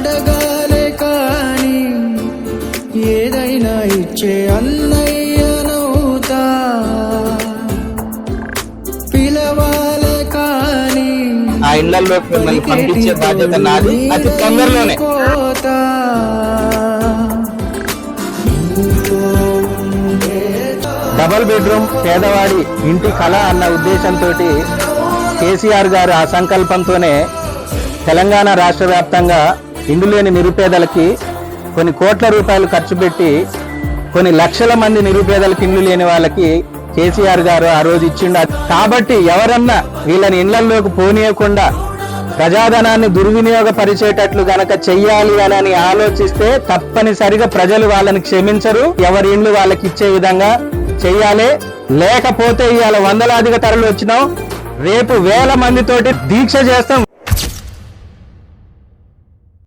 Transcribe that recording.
అడగాలే కాని ఏదైనా ఇచ్చే అన్నయ్యనవుతా పిలవాలే కాని ఆ ఇళ్ళలోకి మిమ్మల్ని పంపించే బాధ్యత నాది. అతి తొందరలోనే. కోత. డబల్ బెడ్రూమ్ పేదవాడి ఇంటి కళ అన్న ఉద్దేశంతో కేసీఆర్ గారు ఆ సంకల్పంతోనే తెలంగాణ రాష్ట్ర వ్యాప్తంగా ఇండ్లు లేని నిరుపేదలకి కొన్ని కోట్ల రూపాయలు ఖర్చు పెట్టి కొన్ని లక్షల మంది నిరుపేదలకు ఇండ్లు లేని వాళ్ళకి కేసీఆర్ గారు ఆ రోజు ఇచ్చిండు. కాబట్టి ఎవరన్నా వీళ్ళని ఇళ్ళలోకి పోనీయకుండా ప్రజాధనాన్ని దుర్వినియోగపరిచేటట్లు గనక చెయ్యాలి అని ఆలోచిస్తే తప్పనిసరిగా ప్రజలు వాళ్ళని క్షమించరు. ఎవరి ఇండ్లు వాళ్ళకి ఇచ్చే విధంగా చెయ్యాలి. లేకపోతే ఇవాళ వందలాదిగా తరలి వచ్చినాం. రేపు వేల మందితోటి దీక్ష చేస్తాం.